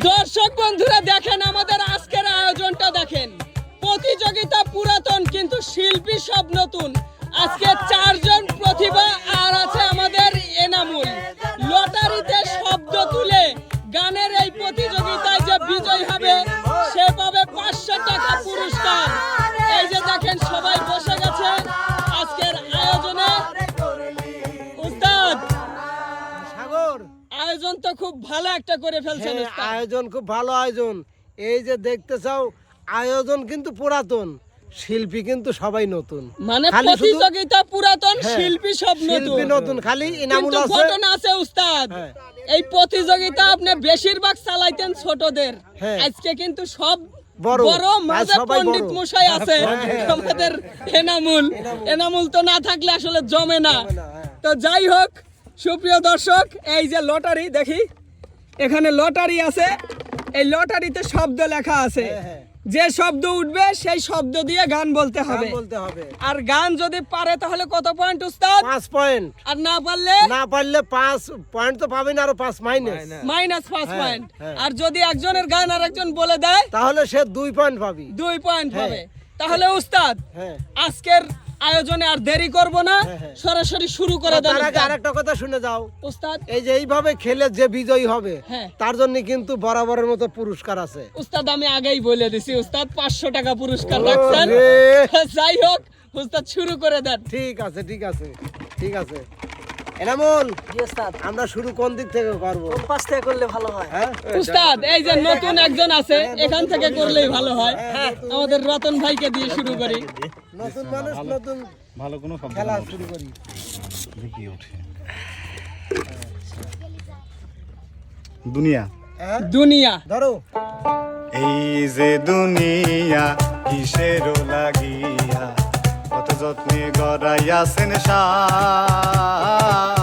দর্শক বন্ধুরা দেখেন এই যে দেখতে চাও আয়োজন কিন্তু পুরাতন শিল্পী কিন্তু সবাই নতুন। মানে প্রতিযোগিতা পুরাতন হ্যাঁ, শিল্পী সব নতুন। নতুন খালি ইনামুল আছে। ঘটনা আছে উস্তাদ। হ্যাঁ। এই প্রতিযোগিতা আপনি বেশিরভাগ চালাইতেন ছোটদের। হ্যাঁ। আজকে কিন্তু সব বড়। মাঝে পণ্ডিত মশাই আছে। আমাদের এনামুল। এনামুল। তো না থাকলে আসলে জমে না। তো যাই হোক সুপ্রিয় দর্শক এই যে লটারি দেখি। এখানে লটারি আছে। এই লটারিতে শব্দ লেখা আছে। হ্যাঁ, হ্যাঁ। যে শব্দ উঠবে সেই শব্দ দিয়ে গান বলতে হবে। বলতে হবে। আর গান যদি পারে তাহলে কত পয়েন্ট উস্তাদ? পাঁচ পয়েন্ট আর না পারলে? না পারলে পাঁচ পয়েন্ট তো পাবেন আরও পাঁচ মাইনাস মাইনাস পাঁচ পয়েন্ট হ্যাঁ। আর যদি একজনের গান আর একজন বলে দেয় তাহলে সে দুই পয়েন্ট পাবি। দুই পয়েন্ট। পাবে। তাহলে উস্তাদ হ্যাঁ। আজকের আয়োজনে আর দেরি করব না। হ্যাঁ, হ্যাঁ। সরাসরি শুরু করে দেন তার আগে আরেকটা কথা শুনে যাও। উস্তাদ এই যে এইভাবে খেলে যে বিজয়ী হবে হ্যাঁ। তার জন্য কিন্তু বরাবরের মতো পুরস্কার আছে। উস্তাদ আমি আগেই বলে দিছি উস্তাদ পাঁচশো টাকা পুরস্কার রাখছেন। যাই হোক উস্তাদ শুরু করে দেন। ঠিক আছে ঠিক আছে ঠিক আছে। এনামুল আমরা শুরু কোন দিক থেকে করব? পাশ থেকে করলে ভালো হয়? হ্যাঁ? উস্তাদ এই যে নতুন একজন আছে এখান থেকে করলেই ভালো হয়। আমাদের রতন ভাইকে দিয়ে শুরু করি। নতুন মানুষ নতুন ভালো কোনো খেলা শুরু করি। দেখি ওঠে। দুনিয়া। হ্যাঁ? দুনিয়া। ধরো। এই যে দুনিয়া কিসের লাগিয়া কত যত্নে গড়াইয়াছেন সাই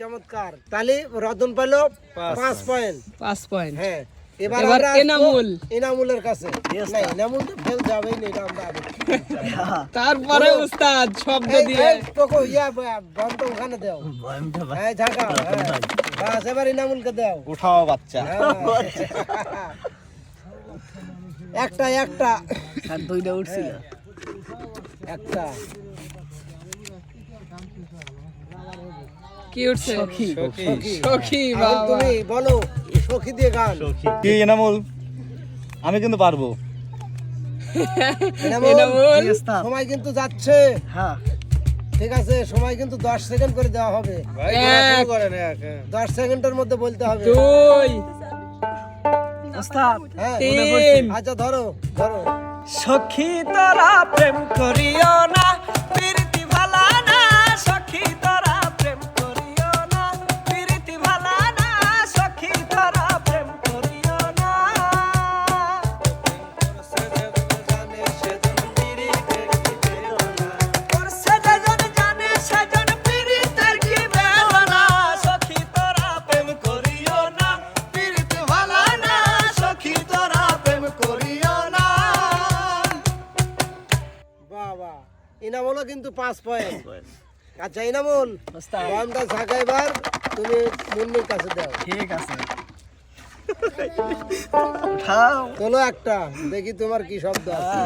চমৎকার। তাহলে রতন পেল পাঁচ পয়েন্ট পাঁচ পয়েন্ট হ্যাঁ এবার এনামুল। এনামুলের কাছে। না এনামুল তো ফেল যাবেই না এটা আমরা তারপরে উস্তাদ শব্দ দিয়ে। তোকে ইয়া বন্ধ ওখানে দাও। হ্যাঁ ঝাঁকা হ্যাঁ। বাস এবার এনামুলকে দাও। উঠাও বাচ্চা। হ্যাঁ। একটা একটা। আর দুইটা উঠছিল। একটা। কি উঠছে? সখী সখী তুমি বলো সখী দিয়ে গান। কি এনামুল? আমি কিন্তু পারব। এনামুল। সময় কিন্তু যাচ্ছে। হ্যাঁ। ঠিক আছে সময় কিন্তু দশ সেকেন্ড করে দেওয়া হবে। দশ সেকেন্ডের মধ্যে বলতে হবে। দুই। ওস্তাদ হ্যাঁ তিন। আচ্ছা ধরো ধরো। সখী তোরা প্রেম করিও না। কিন্তু পাঁচ পয়েন্ট আচ্ছা ইনামুল ওস্তাদ। বন্ধা ঝাঁকা এবার তুমি মুন্নির কাছে দাও। ঠিক আছে। তোলো একটা দেখি তোমার কি শব্দ আছে।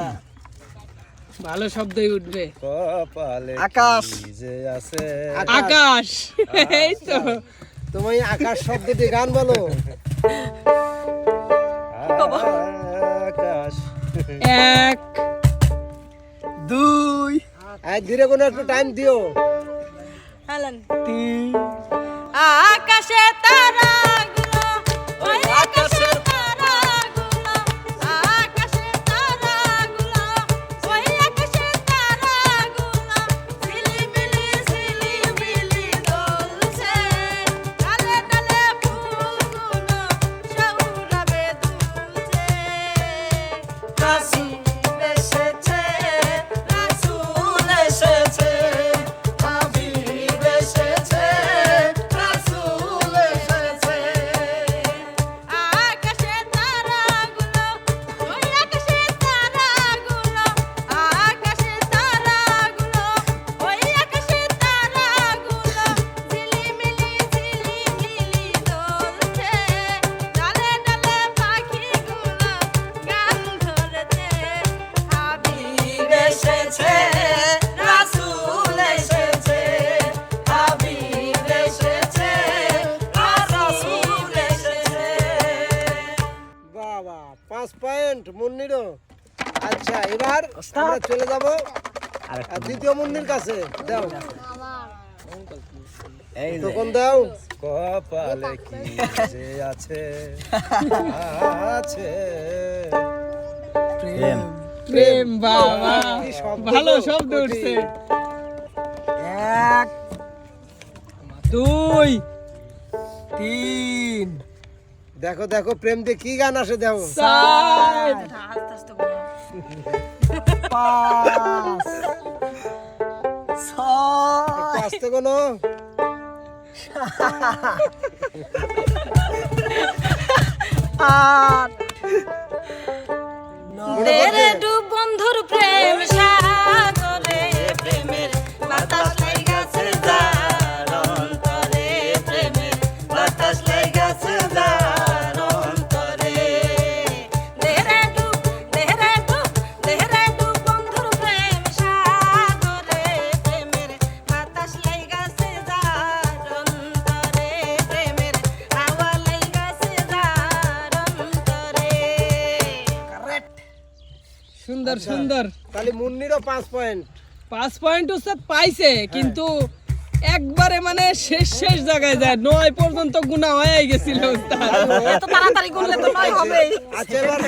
ভালো শব্দই উঠবে। কপালে আকাশ। যে আছে? আকাশ। এই তো। তুমি আকাশ শব্দটি গান বলো। আকাশ। এক দুই আর ধীরে কোনো একটু টাইম দিও। তিন আকাশে তারাগুলো মুন্নির কাছে? দাও। তখন দাও। কপালে কি যে আছে আছে। প্রেম। প্রেম। বাবা। ভালো শব্দ উঠছে। এক দুই তিন। দেখো দেখো প্রেম দিয়ে কি গান আসে দেখো। চার পাঁচ। আসতে কোনো? বন্ধুর প্রেম তাহলে মুন্নিরও পাঁচ পয়েন্ট পাঁচ পয়েন্ট উস্তাদ পাইছে কিন্তু একবারে মানে শেষ শেষ জায়গায় যায়। নয় পর্যন্ত গুণা হয়ে গেছিল উস্তাদ। এত তাড়াতাড়ি করলে তো নয় হবেই। আচ্ছা এবার।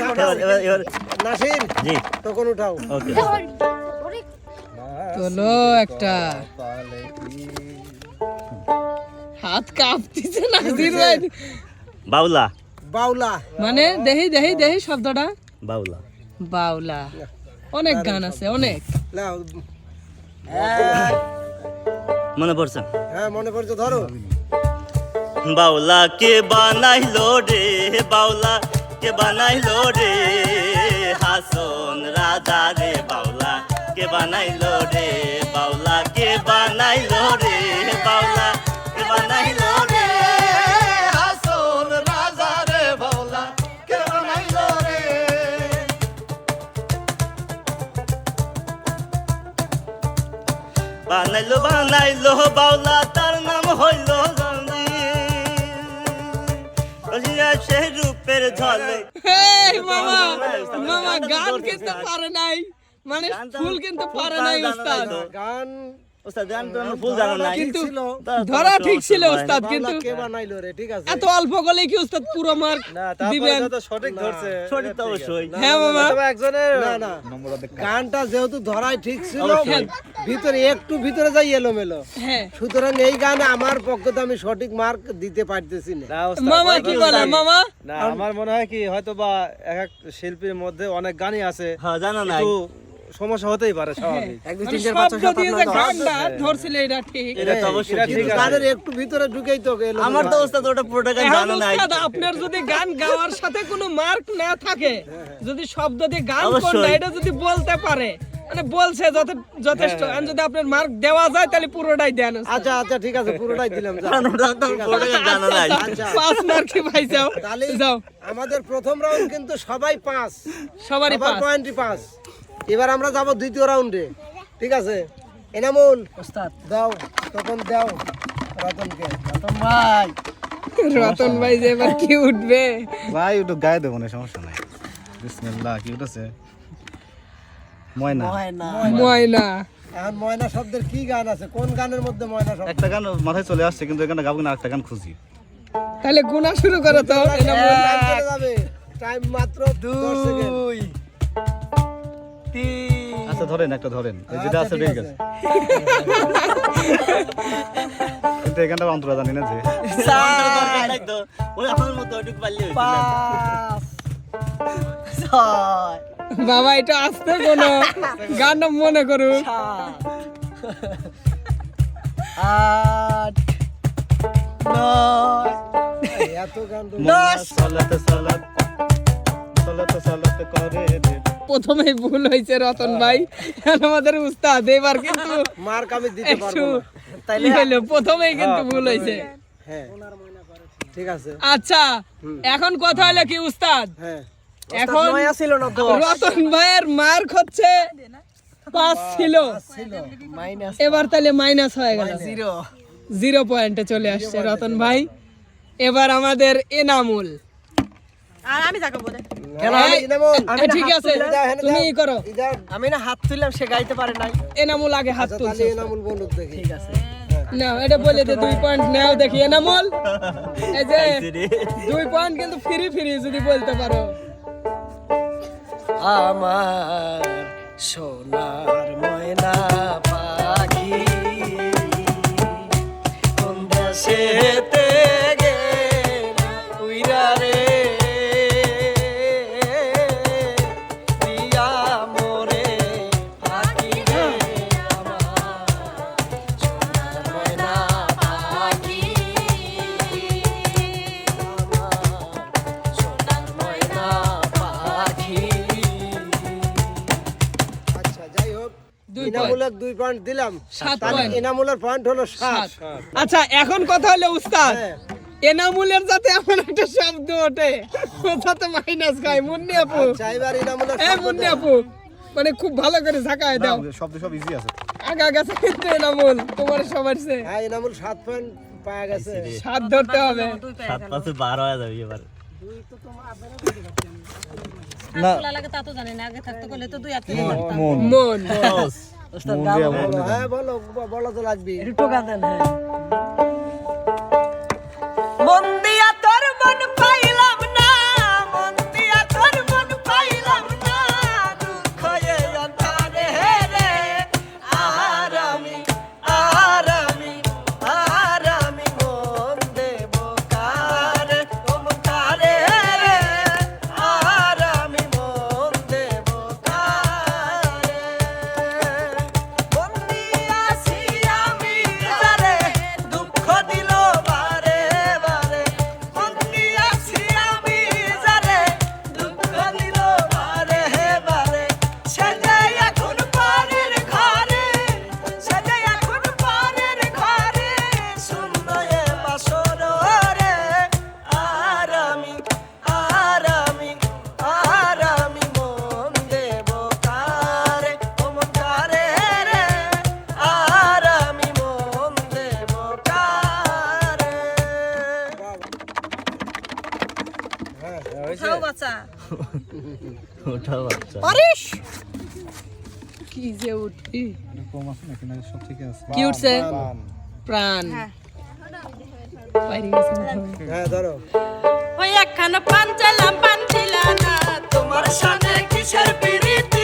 নাসির তখন উঠাও। তোলো একটা। হাত কাঁপতিছে নাজির ভাই। বাউলা। বাউলা। মানে দেহি দেহি দেহি শব্দটা। বাউলা। বাউলা। অনেক গান আছে অনেক। নাও মনে পড়ছে? হ্যাঁ মনে পড়ছে ধরো। বাউলা কে বানাইলো রে বাউলা কে বানাইলো রে? হাসন রাজা রে বাউলা কে বানাইলো রে বাউলা কে বানাইলো রে বাউলা বানাইলো বানাইলো বাউলা তার নাম হইল সে রূপের ঝলে। হেই মামা মামা গান কিন্তু পারে নাই। মানে ফুল কিন্তু পারে পারে নাই উস্তাদ। গান ওস্তাদ ফুল জানো নাই। কিন্তু ধরা ঠিক ছিল উস্তাদ কিন্তু কে বানাইলো রে ঠিক আছে। এত অল্প গলে কি উস্তাদ পুরো মার্ক দিবেন? সঠিক ধরছে সঠিক তো অবশ্যই। হ্যাঁ মামা না না গানটা যেহেতু ধরাই ঠিক ছিল ভিতরে একটু ভিতরে যাই এলোমেলো। হ্যাঁ। সুতরাং এই গানে আমার পক্ষে তো আমি সঠিক মার্ক দিতে পারতেছি না। মামা কি বলে মামা? আমার মনে হয় কি হয়তো বা এক এক শিল্পীর মধ্যে অনেক গানই আছে। হ্যাঁ জানো নাই। একটু সমস্যা হতেই পারে স্বাভাবিক। শব্দ দিয়ে যে গানটা ধরছিল এটা ঠিক। এটা তো অবশ্যই এটা ঠিক ঠিক কিন্তু আছে। গানের একটু ভিতরে ঢুকেই তো আমার তো ওস্তাদ ওটা পুরোটা গান জানো আপনার যদি গান গাওয়ার সাথে কোনো মার্ক না থাকে যদি শব্দ দিয়ে গান। কোনটা এটা যদি বলতে পারে মানে বলছে যথেষ্ট। যদি আপনার মার্ক দেওয়া যায় তাহলে পুরোটাই দেন আচ্ছা আচ্ছা ঠিক আছে পুরোটাই দিলাম জানো নাই আচ্ছা। পাঁচ মার্কই পাই যাও তাহলে যাও। আমাদের প্রথম রাউন্ড কিন্তু সবাই পাঁচ। সবারই সবার পয়েন্টই পাঁচ। এবার আমরা যাব দ্বিতীয় রাউন্ডে ঠিক আছে? এনামুল উস্তাদ দাও তখন দাও রতনকে। ভাই। রতন ভাই যে এবার কি উঠবে? ভাই একটু গায়ে দেবো না সমস্যা নাই। বিসমিল্লাহ কি উঠেছে? ময়না। ময়না। ময়না। এখন ময়না শব্দের কি গান আছে? কোন গানের মধ্যে ময়না শব্দ? একটা গান মাথায় চলে আসছে কিন্তু এখানে গাবো না একটা গান খুঁজি। তাহলে গুনা শুরু করো তো এনামুল টাইম চলে যাবে। টাইম মাত্র দুই। আচ্ছা ধরেন একটা ধরেন। এই যেটা আছে ঠিক আছে। এখানটা অন্তরা জানি না যে। বাবা এটা আসতে কোনো গানটা মনে সাত আট নয়। এত গান তো- দশ। সালাতে সালাত সালাতে সালাতে করে রে। প্রথমেই ভুল হয়েছে রতন ভাই। আমাদের উস্তাদ এবার কিন্তু মার্ক আমি দিতে পারব কি হলো প্রথমেই কিন্তু ভুল হয়েছে। হ্যাঁ। ঠিক আছে। আচ্ছা এখন কথা হলো কি উস্তাদ? হ্যাঁ। এখন রতন ভাইয়ের মার্ক হচ্ছে পাঁচ ছিল। এবার তাহলে মাইনাস হয়ে গেল। জিরো। জিরো পয়েন্টে চলে আসছে রতন ভাই। এবার আমাদের এনামুল। আর আমি যাকে বলে। আমি ঠিক আছে। তুমি করো। আমি না হাত তুললাম সে গাইতে পারে নাই। এনামুল আগে হাত আচ্ছা তুলছে। তাহলে বলুক দেখি। ঠিক আছে। না এটা বলে দে দুই পয়েন্ট নাও দেখি এনামুল। এই যে দুই পয়েন্ট কিন্তু ফ্রি ফ্রি যদি বলতে পারো। আমার সোনার ইনামুলের দুই পয়েন্ট দিলাম। সাত তাহলে পয়েন্ট ইনামুলের পয়েন্ট হলো সাত। আচ্ছা এখন কথা হলো উস্তাদ। হ্যাঁ। এনামুলের যাতে এমন একটা শব্দ ওঠে যাতে মাইনাস খায়। মুন্নি আপু। আচ্ছা এ মুন্নি আপু। মানে খুব ভালো করে ঝাঁকায় দাও। শব্দ সব ইজি আছে। আগা গেছে কিন্তু এনামুল। তোমার সবার সে হ্যাঁ ইনামুল সাত পয়েন্ট পাওয়া গেছে। সাত ধরতে হবে। সাত পাঁচে বার হয়ে যাবে এবার। না। তা তো জানি না আগে থাকতে তো দুই মন মন। হ্যাঁ বলো বলো তো লাগবে একটু টোকা দেন হ্যাঁ। ওটা বাচ্চা। পারিস? কি যে উঠি। কম আছে নাকি? না সব ঠিক আছে? কি উঠছে? প্রাণ। হয়। হ্যাঁ ধরো। ওই একখানা পান চালাম পান ছিল না তোমার সামনে কিসের প্রীতি?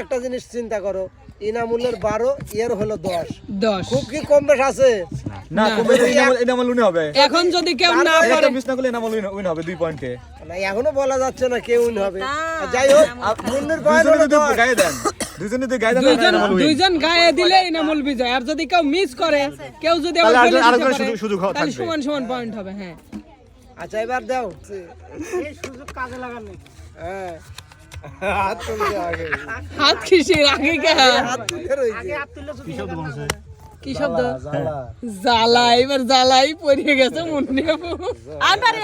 একটা জিনিস চিন্তা করো ইনামুলের বারো এর হলো দশ। দশ। খুব কি কম বেশ আছে? না কমে এনামল এনামল উনি হবে। এখন যদি কেউ না পারে মিস না করলে এনামল উইন হবে দুই পয়েন্টে না এখনও বলা যাচ্ছে না কে উইন হবে। আর যাই হোক মুন্নির পয়েন্ট হলো দশ। গায়ে দেন। দুজনে তুই গায়ে দুইজন দুইজন গায়ে দিলে ইনামুল বিজয়। আর যদি কেউ মিস করে কেউ যদি আবার তাহলে ফেলে আরেকজন- দিতে আরেকজনের পারে, সুযোগ- সুযোগ তাহলে সমান সমান পয়েন্ট হবে হ্যাঁ। আচ্ছা এবার দাও। এই সুযোগ কাজে লাগানো হ্যাঁ। হাত তুলতে আগে। হাত খিসির আগে কে? হাত তুলে রয়েছে। কি শব্দ? জ্বালা এবার জ্বালাই পড়িয়ে গেছে আমি পারি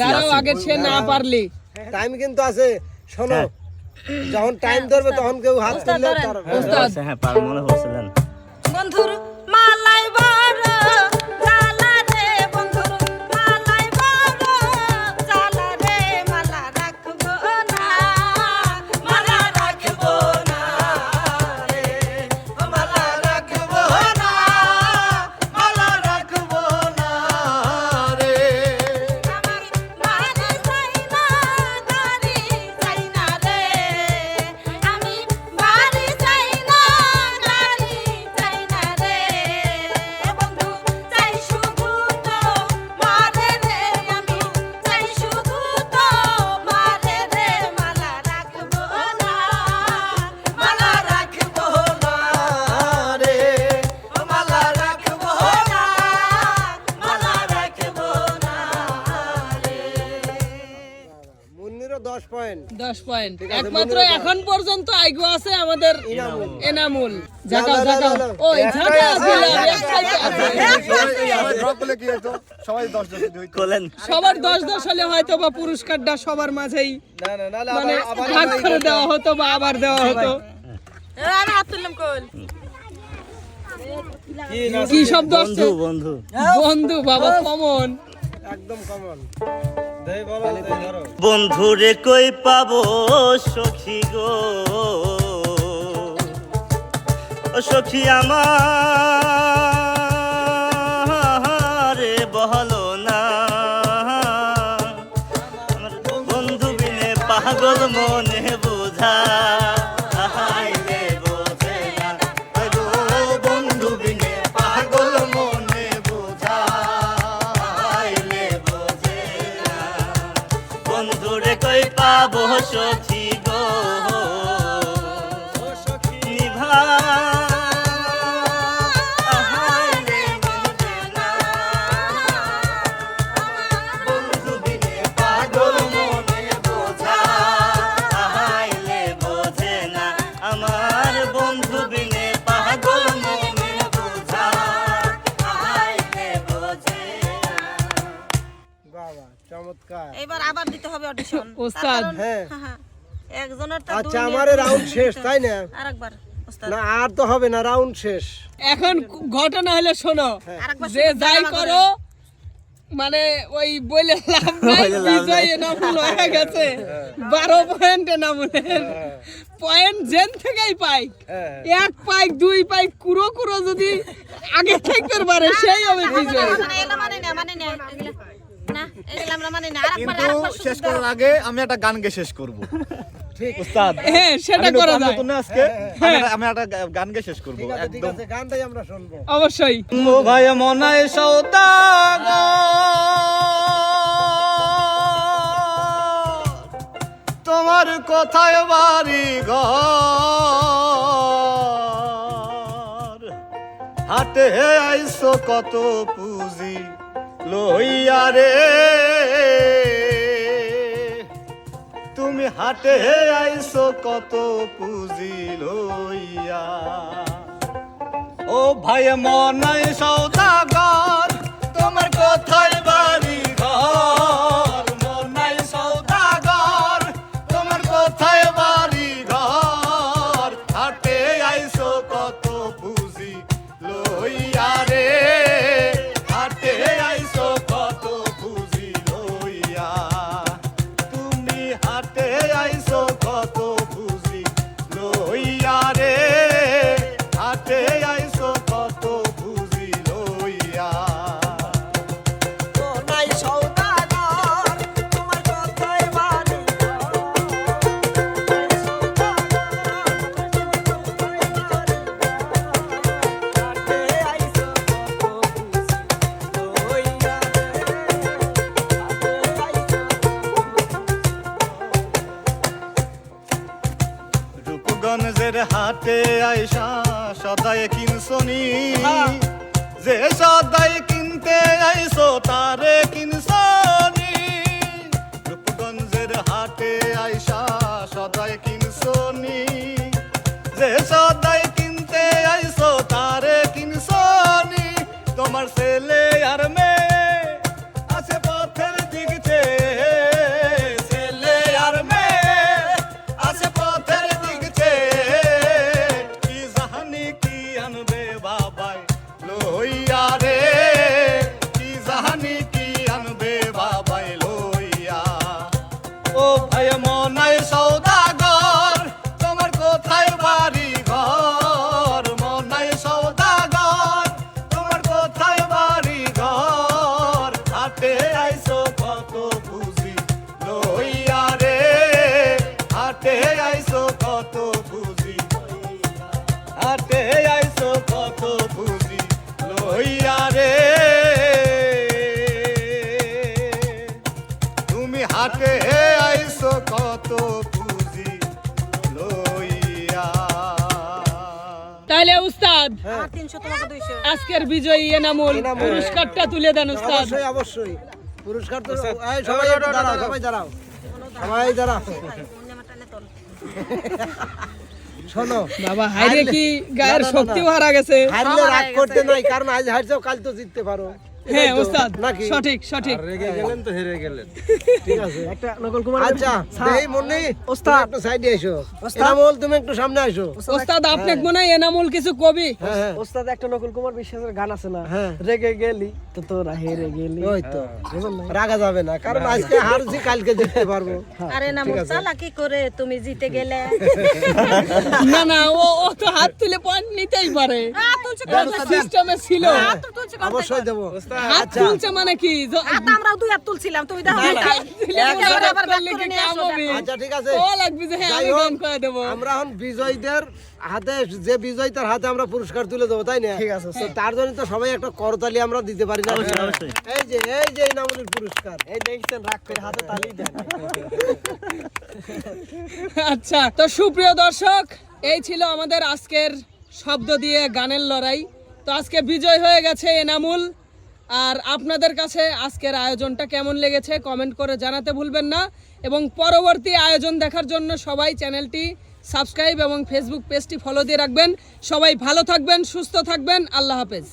দাঁড়াও আগে সে না পারলি। টাইম কিন্তু আছে। শোনো যখন টাইম ধরবে তখন কেউ হাত তুললে ওস্তাদ হ্যাঁ পার মনে হচ্ছিলেন বন্ধুর মুন্নিরও দশ পয়েন্ট দশ পয়েন্ট একমাত্র এখন পর্যন্ত আইগো আছে আমাদের এনামুল। না, ঝাঁকাও না, ঝাঁকাও না, না। ওই ঝাঁকা। সবাই ড্রপ করলে কি হতো সবাই দশ দশ যদি হইতো সবার দশ দশ হলে হয়তো বা পুরস্কারটা সবার মাঝেই না না নাহলে মানে ভাগ করে দেওয়া হতো বা আবার দেওয়া হতো। আমি কল কি না কি শব্দ আসছে? বন্ধু বন্ধু। বন্ধু বাবা কমন। একদম কমন বন্ধুরে কই পাবো সখী গো? ও সখী আমার বহলো না। আমার বন্ধু বিনে পাগল মনে বোঝা। পাবো চমৎকার। এবার আবার দিতে হবে অডিশন ওস্তাদ। হ্যাঁ। একজনের তো আচ্ছা আমার রাউন্ড শেষ তাই না? আরেকবার না আর তো হবে না রাউন্ড শেষ। এখন ঘটনা হলে শোনো। যে যাই করো মানে ওই বলে লাভ নাই বিজয় এনামুল হয়ে গেছে। বারো পয়েন্ট এনামুলের পয়েন্ট জেন থেকেই পাই। এক পাইক দুই পাইক কুড়ো কুড়ো যদি আগে থেকে পারে সেই হবে বিজয়। কিন্তু শেষ করার আগে আমি একটা গান গে শেষ করব। ঠিক। উস্তাদ হ্যাঁ সেটা করা যায়। নতুন আজকে। আমি একটা- আমি একটা গা- গান গে শেষ করব ঠিক আছে ঠিক একদম। গানটাই আমরা শুনব। অবশ্যই। ও ভাই মনাই তোমার কোথায় বাড়ি ঘর হাটে আইসো কত পুঁজি। লইয়া রে। তুমি হাটে আইস কত পুঁজি লইয়া। ও ভাই মনাই সৌদাগর তোমার কোথায় বাড়ি রূপগঞ্জের হাটে আইসা সদায় কিনসনি। যে সদাই কিনতে আইসো তারে কিনসনি। রূপগঞ্জের হাটে আইসা সদাই কিনসনি। যে সদাই কিনতে আইসো তারে কিনসনি। তোমার ছেলে আর মেয়ে ও আজকের বিজয়ী এনামুল। পুরস্কারটা তুলে দেন উস্তাদ। অবশ্যই অবশ্যই। পুরস্কার তো সবাই দাঁড়াও সবাই দাঁড়াও। সবাই দাঁড়াও। শোনো। বাবা হাইরে কি গায়ের শক্তিও হারা গেছে? হারলে রাগ করতে নাই কারণ আজ হারছো কাল তো জিততে পারো। হ্যাঁ নাকি? সঠিক সঠিক। রেগে গেলেন তো হেরে গেলেন। ঠিক আছে একটা নকল কুমার আচ্ছা এই মুন্নি ওস্তাদ। একটু সাইডে এসো। এনামুল তুমি একটু সামনে আসো। ওস্তাদ আপনাকে মনে হয় এনামুল কিছু কবি? হ্যাঁ হ্যাঁ। ওস্তাদ একটা নকল কুমার বিশ্বাসের গান আছে না? হ্যাঁ। রেগে গেলি তো তোরা হেরে গেলি। ওই তো। রাগা যাবে না কারণ আজকে হারছি কালকে জিততে পারব। আরে না চালাকি করে? তুমি জিতে গেলে। না না ও ও তো হাত তুলে পয়েন্ট নিতেই পারে। সিস্টেমে ছিল? অবশ্যই দেবো। হাত তুলছে মানে কি? হাত আমরাও দুই হাত তুলছিলাম তুমি দেখো। হাত তুলে একেবারে হাত আবার তুললে করে নিয়ে আসো, আচ্ছা ঠিক আছে। ও লাগবে যে হ্যাঁ আমি গান করে দেবো। আমরা এখন বিজয়ীদের হাতে যে বিজয়ীদের হাতে আমরা পুরস্কার তুলে দেবো তাই না? ঠিক আছে তার জন্য তো সবাই একটা করতালি আমরা দিতে পারি না। এই যে এই যে ইনামুলের পুরস্কার। এই দেখছেন রাগ করে হাতে তালি দেন। আচ্ছা তো সুপ্রিয় দর্শক এই ছিল আমাদের আজকের শব্দ দিয়ে গানের লড়াই। তো আজকে বিজয় হয়ে গেছে এনামুল। আর আপনাদের কাছে আজকের আয়োজনটা কেমন লেগেছে কমেন্ট করে জানাতে ভুলবেন না এবং পরবর্তী আয়োজন দেখার জন্য সবাই চ্যানেলটি সাবস্ক্রাইব এবং ফেসবুক পেজটি ফলো দিয়ে রাখবেন। সবাই ভালো থাকবেন, সুস্থ থাকবেন। আল্লাহ হাফেজ।